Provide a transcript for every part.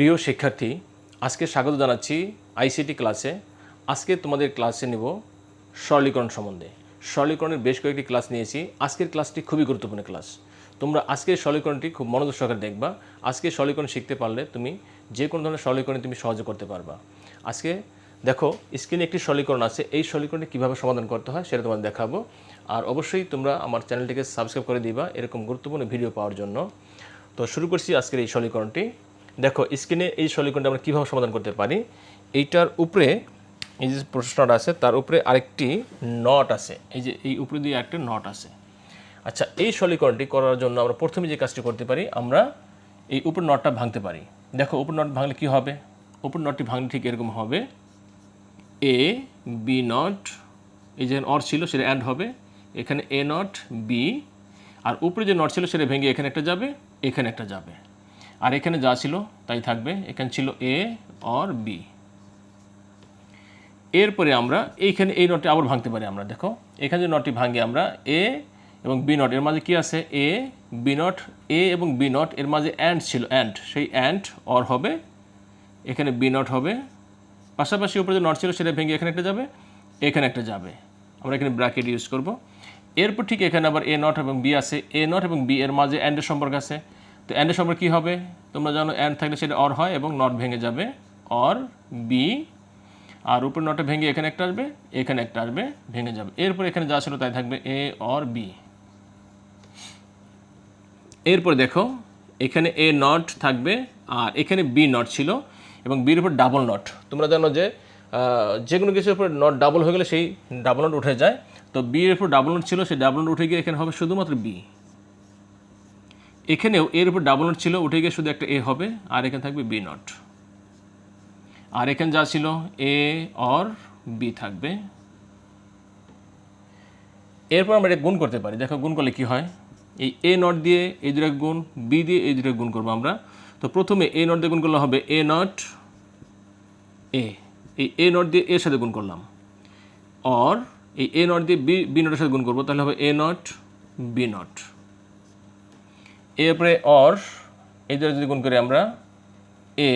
প্রিয় শিক্ষার্থী, আজকে স্বাগত জানাচ্ছি আইসিটি ক্লাসে। আজকে তোমাদের ক্লাসে নেব সরলীকরণ সম্বন্ধে। সরলীকরণের বেশ কয়েকটি ক্লাস নিয়েছি। আজকের ক্লাসটি খুবই গুরুত্বপূর্ণ ক্লাস। তোমরা আজকের সরলীকরণটি খুব মনোযোগ সহকারে দেখবা। আজকে সরলীকরণ শিখতে পারলে তুমি যে কোনো ধরনের সরলীকরণ তুমি সহজে করতে পারবা। আজকে দেখো, স্ক্রিনে একটি সরলীকরণ আছে। এই সরলীকরণটি কীভাবে সমাধান করতে হয় সেটা তোমাদের দেখাবো। আর অবশ্যই তোমরা আমার চ্যানেলটিকে সাবস্ক্রাইব করে দিবা এরকম গুরুত্বপূর্ণ ভিডিও পাওয়ার জন্য। তো শুরু করছি আজকের এই সরলীকরণটি। দেখো স্ক্রিনে এই সরলীকরণটি আমরা কীভাবে সমাধান করতে পারি? এইটার উপরে এই যে প্রশ্নটা আছে, তার উপরে আরেকটি নট আছে। এই যে এই উপরে দিয়ে একটা নট আছে। আচ্ছা এই সরলীকরণটি করার জন্য আমরা প্রথমে যে কাজটি করতে পারি, আমরা এই উপর নটটা ভাঙতে পারি। দেখো, উপর নট ভাঙলে কি হবে? উপর নটটি ভাঙলে ঠিক এরকম হবে। এ বি নট এই যে অর ছিল সেটা অ্যাড হবে। এখানে এ নট বি আর উপরে যে নট ছিল সেটা ভেঙে এখানে একটা যাবে, এখানে একটা যাবে। আর এখানে যা ছিল, তাই থাকবে। এখানে ছিল এ অর বি এরপরে আমরা এইখানে এই নটটি আবার ভাঙতে পারি আমরা, দেখো। এখানে যে নটটি ভাঙি আমরা এ এবং বি নট এর মাঝে কি আছে? এ বি নট এ এবং বি নট এর মাঝে অ্যান্ড ছিল অ্যান্ড সেই অ্যান্ড অর হবে, এখানে বি নট হবে। পাশাপাশি উপরে যে নট ছিল, সেটা ভেঙে এখানে একটা যাবে, এখানে একটা যাবে। আমরা এখানে ব্র্যাকেট ইউজ করব। এরপর ঠিক এখানে আবার এ নট এবং বি আছে। এ নট এবং বি এর মাঝে অ্যান্ডের সম্পর্ক আছে। তো অ্যান্ডের সম্পর্ক কী হবে? তোমরা জানো অ্যান্ড থাকলে সেটা অর হয় এবং নট ভেঙে যাবে। অর বি আর উপরে নটে ভেঙে এখানে একটা আসবে, এখানে একটা আসবে, ভেঙে যাবে। এরপর এখানে যা ছিল তাই থাকবে এ অর বি এরপর দেখো, এখানে এ নট থাকবে, আর এখানে বি নট ছিল, এবং বির উপর ডাবল নট তোমরা জানো যে যে কোনো কিছুর উপর নট ডাবল হয়ে গেলে সেই ডাবল নট উঠে যায়। তো বি এর উপর ডাবল নট ছিল, সেই ডাবল নট উঠে গিয়ে এখানে হবে শুধুমাত্র বি এখানেও এর উপর ডাবল নট ছিল, উঠে গিয়ে শুধু একটা এ হবে, আর এখানে থাকবে বি নট আর এখানে যা ছিল এ অর বি থাকবে। এরপর আমরা এটা গুণ করতে পারি। দেখো, গুণ করলে কি হয়? এই এ নট দিয়ে এই দুটো গুণ বি দিয়ে এই দুটো গুণ করব আমরা। তো প্রথমে এ নট দিয়ে গুণ করলে হবে এ নট এ এই এ নট দিয়ে এর সাথে গুণ করলাম। অর এই এ নট দিয়ে বি বি নটের সাথে গুণ করব, তাহলে হবে এ নট বি নট এরপরে অর, এই দুটো যদি গুণ করি আমরা, এ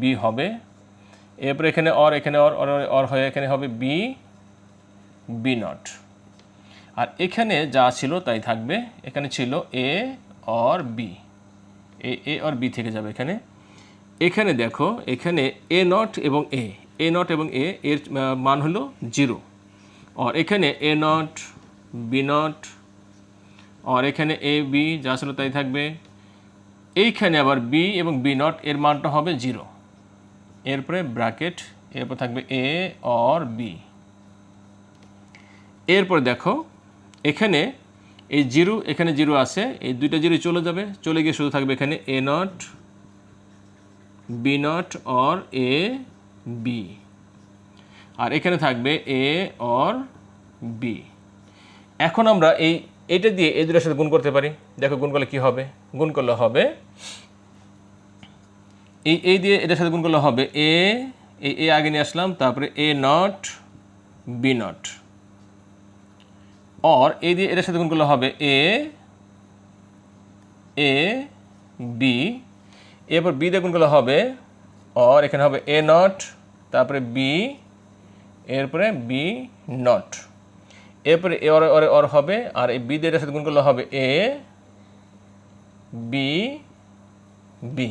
বি হবে। এরপরে এখানে অর এখানে অর অর অর হয়ে এখানে হবে বি বি নট। আর এখানে যা ছিল তাই থাকবে। এখানে ছিল A, or, B. A A or B থেকে যাবে এখানে। এখানে দেখো, এখানে এ নট এবং এ। এ নট এবং এ, এর মান হলো জিরো। আর এখানে এ নট, বি নট আর এখানে এ বি যা ছিল তাই থাকবে। এইখানে আবার বি এবং বি নট এর মানটা হবে জিরো এরপরে ব্র্যাকেট এরপর থাকবে এ অর বি এরপরে দেখো, এখানে এই জিরো এখানে জিরো আছে, এই দুইটা জিরো চলে যাবে। চলে গিয়ে শুধু থাকবে এখানে A not B not or A B আর এখানে থাকবে এ অর বি এখন আমরা এই এটা দিয়ে এই দুটোর সাথে গুণ করতে পারি। দেখো গুণ করলে কি হবে? গুণ করলে হবে এই এই দিয়ে এটার সাথে গুণ করলে হবে এ, এই, এ আগে নিয়ে আসলাম, তারপরে A not, B not. Or এই দিয়ে এটার সাথে গুণ করলে হবে এ এ, বি। এরপর বি দিয়ে গুণ করলে হবে অর, এখানে হবে এ নট, তারপরে বি, এরপরে বি নট। এরপরে এ অর অর অর হবে, আর এই বি দিয়ে সাথে গুণ করলে হবে এ, বি বি।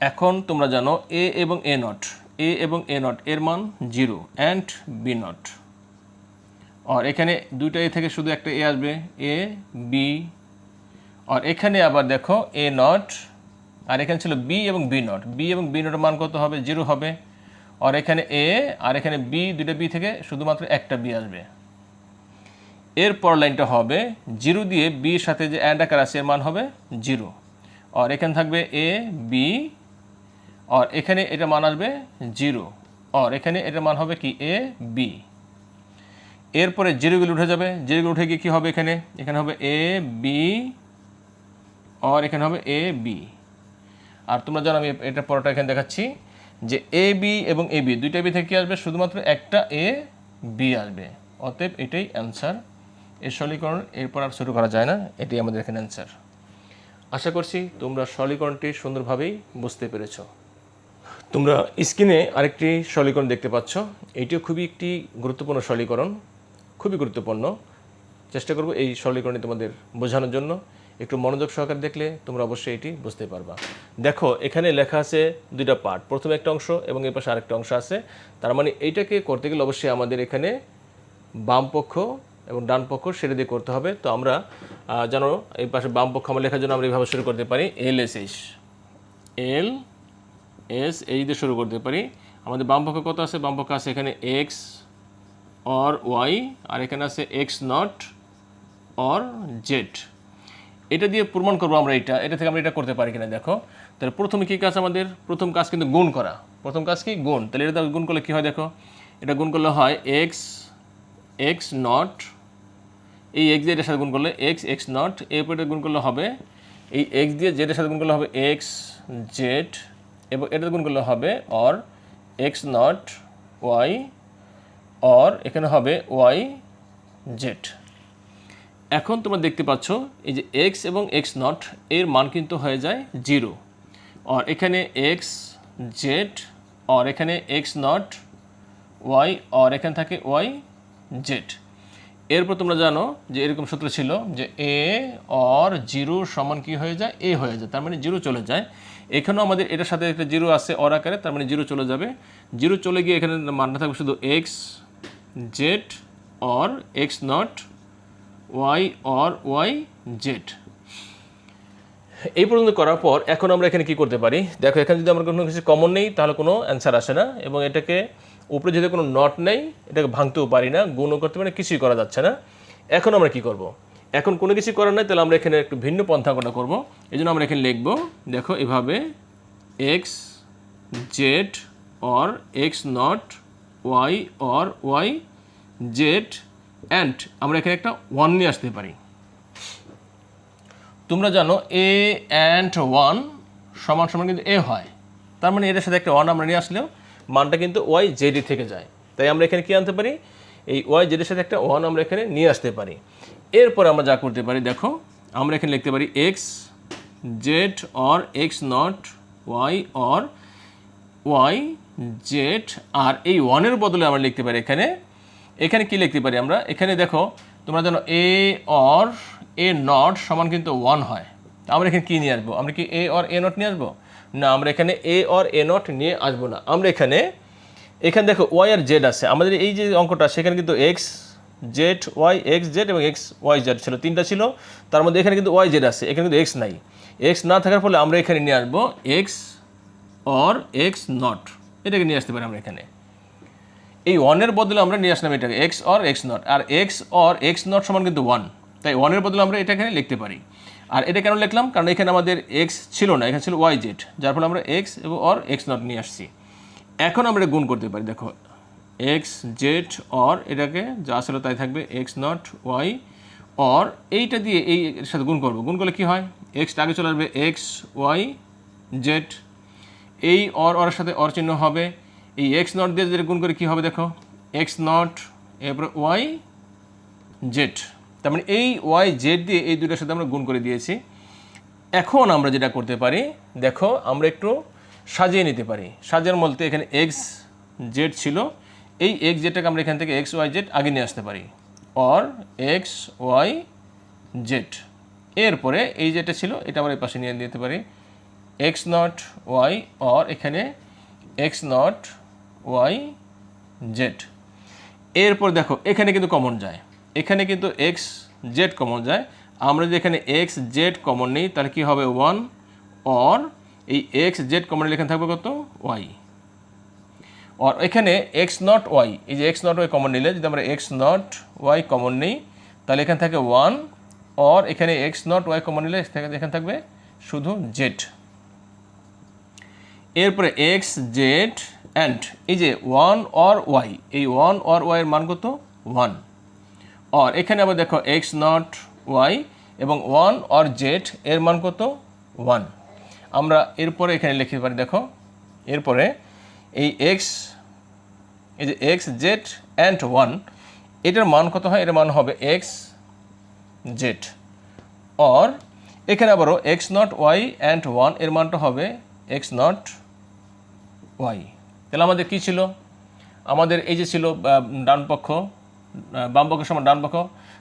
এখন তোমরা জানো এ এবং এ নট, এ এবং এ নট, এর মান জিরো অ্যান্ড বি নট। আর এখানে দুইটা এ থেকে শুধু একটা এ আসবে, এ, বি। আর এখানে আবার দেখো এ নট, আর এখানে ছিল বি এবং বি নট, বি এবং বি নটের মান কত হবে? জিরো হবে। আর এখানে এ, আর এখানে বি, দুইটা বি থেকে শুধুমাত্র একটা বি আসবে। এরপর লাইনটা হবে জিরো দিয়ে বির সাথে যে অ্যান্ড আকার আছে, এর মান হবে জিরো। আর এখানে থাকবে এ বি আর এখানে এটা মান আসবে জিরো। আর এখানে এটার মান হবে কি? এ বি এরপরে জিরোগুলো উঠে যাবে। জিরোগুলো উঠে গিয়ে কী হবে এখানে? এখানে হবে এ বি আর এখানে হবে এ বি আর তোমরা জানো আমি এটা পরোটা এখানে দেখাচ্ছি যে এ বি এবং এ বি দুইটা বি থেকে কি আসবে? শুধুমাত্র একটা এ বি আসবে। অতএব এটাই অ্যান্সার এর সরলীকরণ এরপর আর শুরু করা যায় না, এটি আমাদের এখানে অ্যান্সার আশা করছি তোমরা সরলীকরণটি সুন্দরভাবেই বুঝতে পেরেছ। তোমরা স্ক্রিনে আরেকটি সরলীকরণ দেখতে পাচ্ছ। এটিও খুবই একটি গুরুত্বপূর্ণ সরলীকরণ খুবই গুরুত্বপূর্ণ। চেষ্টা করব এই সরলীকরণটি তোমাদের বোঝানোর জন্য। একটু মনোযোগ সহকারে দেখলে তোমরা অবশ্যই এটি বুঝতে পারবা। দেখো, এখানে লেখা আছে দুইটা পার্ট প্রথমে একটা অংশ এবং এর পাশে আরেকটা অংশ আছে। তার মানে এইটাকে করতে গেলে অবশ্যই আমাদের এখানে বাম পক্ষ এবং ডান পক্ষ সেটা দিয়ে করতে হবে। তো আমরা জানো এই পাশে বাম পক্ষ আমরা লেখার জন্য আমরা এইভাবে শুরু করতে পারি। L S H L, S, এই দিয়ে শুরু করতে পারি। আমাদের বাম পক্ষে কত আছে? বাম পক্ষে আছে এখানে এক্স, অর, ওয়াই, আর এখানে আছে এক্স নট, অর, জেড। এটা দিয়ে প্রমাণ করব আমরা এটা। এটা থেকে আমরা এটা করতে পারি কিনা দেখো। তাহলে প্রথমে কী কাজ আমাদের? প্রথম কাজ কিন্তু গুণ করা। প্রথম কাজ কি? গুণ। তাহলে এটা গুণ করলে কী হয় দেখো? এটা গুণ করলে হয় এক্স এক্স নট এই এক্স দিয়ে এটার সাথে গুণ করলে এক্স এক্স নট এরপর এটা গুণ করলে হবে এই এক্স দিয়ে জেডের সাথে গুণ করলে হবে এক্স জেড এবং এটা গুণ করলে হবে or X not Y or এখানে হবে ওয়াই জেড এখন তোমরা দেখতে পাচ্ছ এই যে এক্স এবং এক্স নট এর মান কিন্তু হয়ে যায় জিরো। আর এখানে এক্স জেড আর এখানে এক্স নট ওয়াই আর এখানে থাকে ওয়াই জেড এরপর তোমরা জানো যে এরকম সূত্র ছিল যে এ অর জিরো সমান কি হয়ে যায়? এ হয়ে যায়। তার মানে জিরো চলে যায়। এখানেও আমাদের এটার সাথে একটা জিরো আছে অর আকারে, তার মানে জিরো চলে যাবে। জিরো চলে গিয়ে এখানে মানটা থাকবে শুধু X Z or X not Y or Y Z এই পর্যন্ত করার পর এখন আমরা এখানে কি করতে পারি? দেখো, এখানে যদি আমার কোনো কিছু কমন নেই, তাহলে কোনো অ্যান্সার আসে না। এবং এটাকে উপরে যদি কোনো নট নেই, এটাকে ভাঙতেও পারি না, গুণও করতে পারি না, কিছুই করা যাচ্ছে না। এখন আমরা কি করব। এখন কোনো কিছু করার নাই, তাহলে আমরা এখানে একটু ভিন্ন পন্থা পন্থাগণনা করব। এই জন্য আমরা এখানে লিখব, দেখো এভাবে X Z or X not Y or Y Z and আমরা এখানে একটা ওয়ান নিয়ে আসতে পারি। তোমরা জানো এ অ্যান্ড ওয়ান সমান সমান কিন্তু এ হয়। তার মানে এটার সাথে একটা ওয়ান আমরা নিয়ে আসলেও মানটা কিন্তু ওয়াই জেডি থেকে যায়। তাই আমরা এখানে কি আনতে পারি? এই ওয়াই জেডের সাথে একটা ওয়ান আমরা এখানে নিয়ে আসতে পারি। এরপর আমরা যা করতে পারি, দেখো, আমরা এখানে লিখতে পারি X Z or X not Y or Y Z আর এই ওয়ানের বদলে আমরা লিখতে পারি এখানে। এখানে কি লিখতে পারি আমরা? এখানে দেখো, তোমরা জানো এ অর এ নট সমান কিন্তু ওয়ান হয়। আমরা এখানে কী নিয়ে আসব? আমরা কি এ অর এ নট নিয়ে আসব? না, আমরা এখানে এ অর এ নট নিয়ে আসব না। আমরা এখানে এখানে দেখো ওয়াই আর জেড আছে। আমাদের এই যে অঙ্কটা, সেখানে কিন্তু X Z Y X Z এবং এক্স ওয়াই জেড ছিল। তিনটা ছিল। তার মধ্যে এখানে কিন্তু ওয়াই জেড আছে। এখানে কিন্তু এক্স নাই। এক্স না থাকার ফলে আমরা এখানে নিয়ে আসব এক্স অর এক্স নট এটাকে নিয়ে আসতে পারি আমরা এখানে। এই ওয়ানের বদলে আমরা নিয়ে আসলাম এটাকে এক্স অর এক্স নট আর এক্স অর এক্স নট সমান কিন্তু ওয়ান তাই ওয়ানের বদলে আমরা এটা এখানে লিখতে পারি। আর এটা কেন লিখলাম? কারণ এখানে আমাদের এক্স ছিল না, এখানে ছিল ওয়াই জেড যার ফলে আমরা এক্স এবং অর এক্স নট নিয়ে আসছি। এখন আমরা গুণ করতে পারি, দেখো এক্স জেড অর এটাকে যা ছিল তাই থাকবে এক্স নট ওয়াই অর এইটা দিয়ে এই সাথে গুণ করব। গুণ করলে কি হয়? এক্সটা আগে চলে আসবে এক্স ওয়াই জেড এই অর অরের সাথে অর চিহ্ন হবে। এই এক্স নট দিয়ে গুণ করে, কী হবে দেখো? এক্স নট এরপরে ওয়াই জেড তার মানে এই ওয়াই জেড দিয়ে এই দুটোর সাথে আমরা গুণ করে দিয়েছি। এখন আমরা যেটা করতে পারি, দেখো, আমরা একটু সাজিয়ে নিতে পারি। সাজার বলতে এখানে এক্স জেড ছিল। এই এক্স জেডটাকে আমরা এখান থেকে এক্স ওয়াই জেড আগে নিয়ে আসতে পারি। অর এক্স ওয়াই জেড এরপরে এই যেটা ছিল, এটা আমরা এই পাশে নিয়ে দিতে পারি। এক্স নট ওয়াই অর এখানে এক্স নট ওয়াই জেড এরপর দেখো, এখানে কিন্তু কমন যায়। এখানে কিন্তু এক্স জেড কমন যায়। আমরা যদি এখানে এক্স জেড কমন নিই, তাহলে কী হবে ওয়ান অর এই এক্স জেড কমন এখানে থাকবে কত? ওয়াই আর এখানে এক্স নট ওয়াই এই যে এক্স নট ওয়াই কমন নিলে, যদি আমরা এক্স নট ওয়াই কমন নিই, তাহলে এখানে থাকে ওয়ান অর এখানে এক্স নট ওয়াই কমন নিলে, এখানে থাকবে শুধু জেড এরপরে এক্স জেড অ্যান্ড এই যে ওয়ান অর ওয়াই এই ওয়ান অর ওয়াইয়ের মান কত? ওয়ান অর এখানে আবার দেখো এক্স নট ওয়াই এবং ওয়ান অর জেড এর মান কত? ওয়ান আমরা এরপরে এখানে লিখতে পারি, দেখো, এরপরে এই এক্স এই যে এক্স জেড অ্যান্ড ওয়ান এটার মান কত হয়? এটার মান হবে এক্স জেড অর এখানে আবারও এক্স নট ওয়াই অ্যান্ড ওয়ানের মানটা হবে এক্স নট ওয়াই তাহলে আমাদের কি ছিল? আমাদের এই যে ছিল ডান পক্ষ বাম পক্ষের সমান ডান পক্ষ।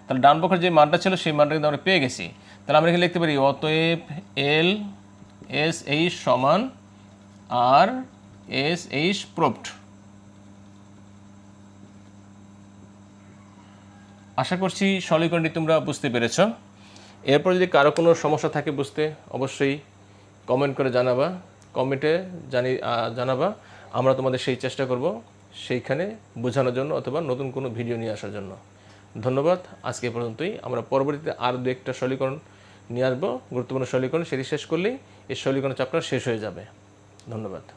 তাহলে ডান পক্ষের যে মানটা ছিল, সেই মানটা কিন্তু আমরা পেয়ে গেছি। তাহলে আমরা এখানে লিখতে পারি অতএব এল, এস, এইচ সমান আর, এস, এইচ প্রোপ্ট। আশা করছি সরলীকরণটি তোমরা বুঝতে পেরেছ। এরপর যদি কারও কোনো সমস্যা থাকে বুঝতে, অবশ্যই কমেন্ট করে জানাবা। কমেন্টে জানি জানাবা। আমরা তোমাদের সেই চেষ্টা করব। সেইখানে বোঝানোর জন্য অথবা নতুন কোনো ভিডিও নিয়ে আসার জন্য। ধন্যবাদ। আজকে পর্যন্তই। আমরা পরবর্তীতে আর দু একটা সলীকরণ নিয়ে আসব। গুরুত্বপূর্ণ শৈলীকরণ সেটি শেষ করলেই এই সলীকরণ চ্যাপ্টার শেষ হয়ে যাবে। ধন্যবাদ।